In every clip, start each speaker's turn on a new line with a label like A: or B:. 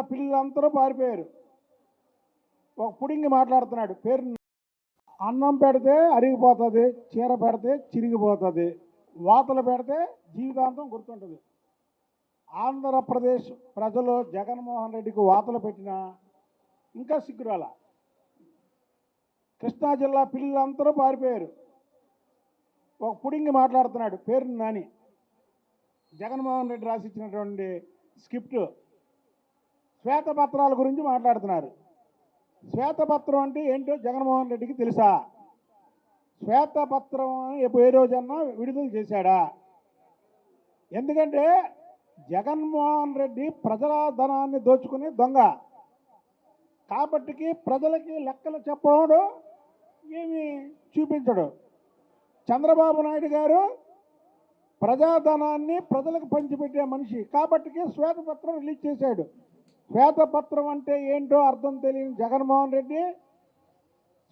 A: పిల్లలందరూ పారిపోయారు. ఒక పుడింగి మాట్లాడుతున్నాడు. పేరు అన్నం పెడితే అరిగిపోతుంది చీర పెడితే చిరిగిపోతుంది వాతలు పెడితే జీవితాంతం గుర్తుంటుంది. ఆంధ్రప్రదేశ్ ప్రజలు జగన్మోహన్ రెడ్డికి వాతలు పెట్టినా ఇంకా సిగ్గురాల? కృష్ణా జిల్లా పిల్లలందరూ పారిపోయారు. ఒక పుడింగి మాట్లాడుతున్నాడు. పేరు నాని. జగన్మోహన్ రెడ్డి రాసిచ్చినటువంటి స్క్రిప్ట్ శ్వేతపత్రాల గురించి మాట్లాడుతున్నారు. శ్వేతపత్రం అంటే ఏంటో జగన్మోహన్ రెడ్డికి తెలుసా? శ్వేతపత్రం అని ఏ రోజన్నా విడుదల చేశాడా? ఎందుకంటే జగన్మోహన్ రెడ్డి ప్రజల ధనాన్ని దోచుకుని దొంగ. కాబట్టికి ప్రజలకి లెక్కలు చెప్పడు ఏమి చూపించడు. చంద్రబాబు నాయుడు గారు ప్రజాధనాన్ని ప్రజలకు పంచిపెట్టే మనిషి. కాబట్టికి శ్వేతపత్రం రిలీజ్ చేశాడు. శ్వేతపత్రం అంటే ఏంటో అర్థం తెలియని జగన్మోహన్ రెడ్డి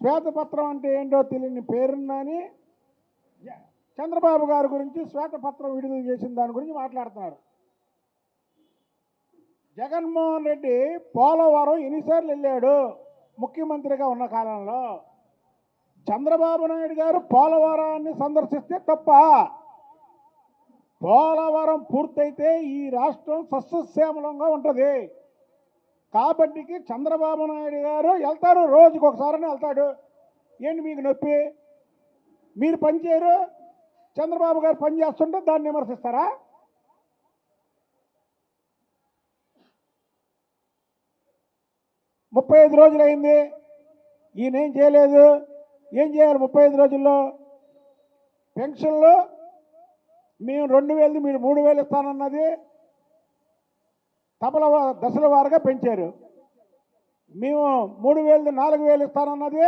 A: శ్వేతపత్రం అంటే ఏంటో తెలియని పేరున్నాని చంద్రబాబు గారి గురించి శ్వేతపత్రం విడుదల చేసిన దాని గురించి మాట్లాడుతున్నారు. జగన్మోహన్ రెడ్డి పోలవరం ఎన్నిసార్లు వెళ్ళాడు? ముఖ్యమంత్రిగా ఉన్న కాలంలో. చంద్రబాబు నాయుడు గారు పోలవరాన్ని సందర్శిస్తే తప్ప పోలవరం పూర్తయితే ఈ రాష్ట్రం సస్యశ్యామలంగా ఉంటుంది. కాబట్టికి చంద్రబాబు నాయుడు గారు వెళ్తారు రోజుకి ఒకసారి వెళ్తాడు. ఏంటి మీకు నొప్పి? మీరు పని చేయరు చంద్రబాబు గారు పని చేస్తుంటే దాన్ని విమర్శిస్తారా? ముప్పై ఐదు రోజులు అయింది ఈయన ఏం చేయలేదు. ఏం చేయాలి ముప్పై ఐదు రోజుల్లో? పెన్షన్లు మేము రెండు వేలు మీరు మూడు వేలు ఇస్తానన్నది తపల దశల వారుగా పెంచారు. మేము మూడు వేలు నాలుగు వేలు ఇస్తానన్నది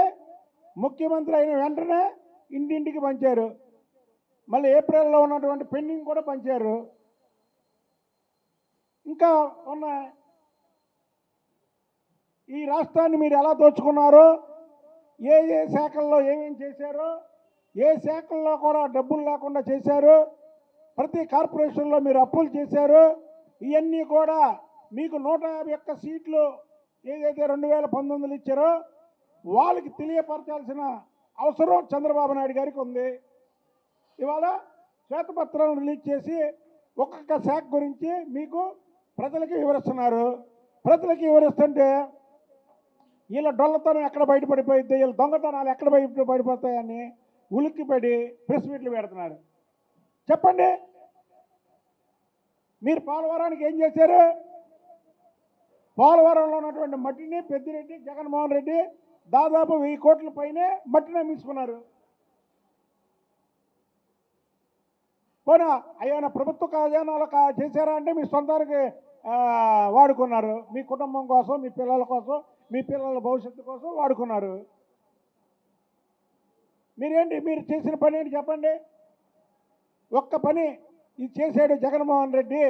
A: ముఖ్యమంత్రి అయిన వెంటనే ఇంటింటికి పంచారు. మళ్ళీ ఏప్రిల్లో ఉన్నటువంటి పెండింగ్ కూడా పంచారు. ఇంకా ఉన్న ఈ రాష్ట్రాన్ని మీరు ఎలా దోచుకున్నారో ఏ ఏ శాఖల్లో ఏమేం చేశారో ఏ శాఖల్లో కూడా డబ్బులు లేకుండా చేశారు ప్రతి కార్పొరేషన్లో మీరు అప్పులు చేశారు ఇవన్నీ కూడా మీకు నూట యాభై ఒక్క సీట్లు ఏదైతే రెండు వేల పంతొమ్మిదిలో ఇచ్చారో వాళ్ళకి తెలియపరచాల్సిన అవసరం చంద్రబాబు నాయుడు గారికి ఉంది. ఇవాళ శ్వేతపత్రం రిలీజ్ చేసి ఒక్కొక్క శాఖ గురించి మీకు ప్రజలకి వివరిస్తున్నారు. ప్రజలకి వివరిస్తుంటే వీళ్ళ డొల్లతనం ఎక్కడ బయటపడిపోయింది వీళ్ళ దొంగతనాలు ఎక్కడ బయట పడిపోతాయని ఉలిక్కిపడి ప్రెస్ మీట్లు పెడుతున్నారు. చెప్పండి. మీరు పోలవరానికి ఏం చేశారు? పోలవరంలో ఉన్నటువంటి మట్టిని పెద్దిరెడ్డి జగన్మోహన్ రెడ్డి దాదాపు వెయ్యి కోట్ల పైనే మట్టిని అమ్మించుకున్నారు పోనా అయ్యా ప్రభుత్వ ఖజానాలు చేశారా అంటే మీ సొంతానికి వాడుకున్నారు. మీ కుటుంబం కోసం మీ పిల్లల కోసం మీ పిల్లల భవిష్యత్తు కోసం వాడుకున్నారు. మీరేంటి మీరు చేసిన పని ఏంటి చెప్పండి? ఒక్క పని ఇది చేశాడు జగన్మోహన్ రెడ్డి.